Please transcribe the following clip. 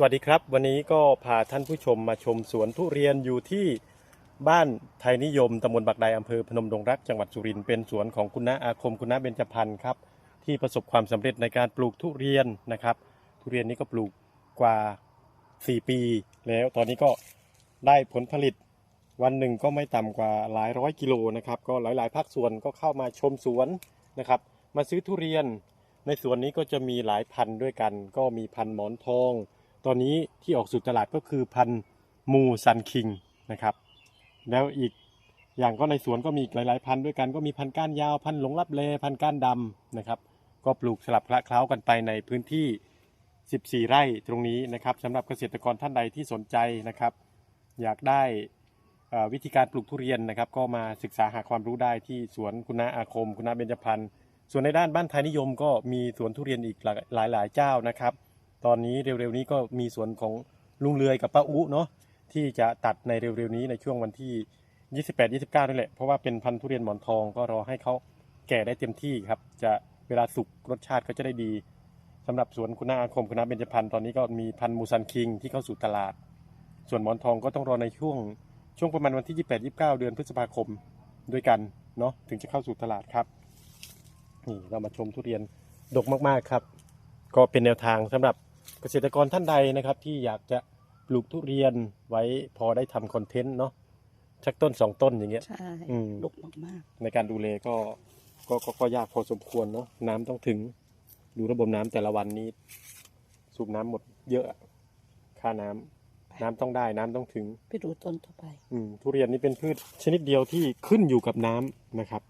สวัสดีครับ วันนี้ก็พาท่านผู้ชมมาชมสวนทุเรียนอยู่ที่บ้านไทยนิยมตำบลบักไดอำเภอพนมดงรักจังหวัดสุรินทร์เป็นสวนของคุณน้าอาคมคุณน้าเบญจพรรณครับที่ประสบความสำเร็จในการปลูกทุเรียนนะครับ ทุเรียนนี้ก็ปลูกกว่า 4 ปี แล้วตอนนี้ก็ได้ผลผลิตวันหนึ่งก็ไม่ต่ำกว่าหลายร้อยกิโลนะครับก็หลายๆ ภาคส่วนก็เข้ามาชมสวนนะครับมาซื้อทุเรียน ในสวนนี้ก็จะมีหลายพันธุ์ด้วยกัน ก็มีพันธุ์หมอนทอง ตอนนี้ที่ออกสู่ตลาดก็คือพันธุ์มูซันคิงนะครับ แล้วอีกอย่างก็ในสวนก็มีอีกหลายๆ พันธุ์ด้วยกันก็มีพันธุ์ก้านยาวพันธุ์หลงลับเลพันธุ์ก้านดำนะครับ ก็ปลูกสลับคละเคล้ากันไปในพื้นที่ 14 ไร่ตรงนี้นะครับสำหรับเกษตรกรท่านใดที่สนใจนะครับ อยากได้วิธีการปลูกทุเรียนนะครับ ก็มาศึกษาหาความรู้ได้ที่สวนคุณาอาคม คุณาเบญจพรรณส่วนในด้านบ้านไทยนิยมก็มีสวนทุเรียนอีกหลายหลายๆเจ้านะครับ ตอนนี้เร็วๆนี้ก็มีสวนของลุงเลือยกับป้าอุเนาะที่จะตัดในเร็วๆนี้ในช่วงวันที่ 28 29นี่แหละเพราะว่าเป็นพันธุ์ทุเรียนหมอนทองก็รอให้เขาแก่ได้เต็มที่ครับ จะเวลาสุกรสชาติก็จะได้ดีสำหรับสวนคุณาอาคมคุณน้าเบญจพรรณตอนนี้ก็มีพันธุ์มูซันคิงที่เข้าสู่ตลาด ส่วนหมอนทองก็ต้องรอในช่วงช่วงประมาณวันที่ 28 29 เดือนพฤษภาคมด้วยกันเนาะถึงจะเข้าสู่ตลาดครับนี่เรามาชมทุเรียนดกมากๆครับ ก็เป็นแนวทางสำหรับ เกษตรกรท่านใดนะครับ ที่อยากจะปลูกทุเรียนไว้พอได้ทำคอนเทนต์เนาะชักต้นสองต้นอย่างเงี้ย ใช่อืมดกมากในการดูแลก็ก็ก็ก็ยากพอสมควรเนาะน้ำต้องถึง ดูระบบน้ำแต่ละวันนี้ สูบน้ำหมดเยอะอะค่าน้ำน้ำต้องได้น้ำต้องถึง ๆ ไปดูต้นต่อไป อืมทุเรียนนี่เป็นพืชชนิดเดียวที่ขึ้นอยู่กับน้ำนะครับ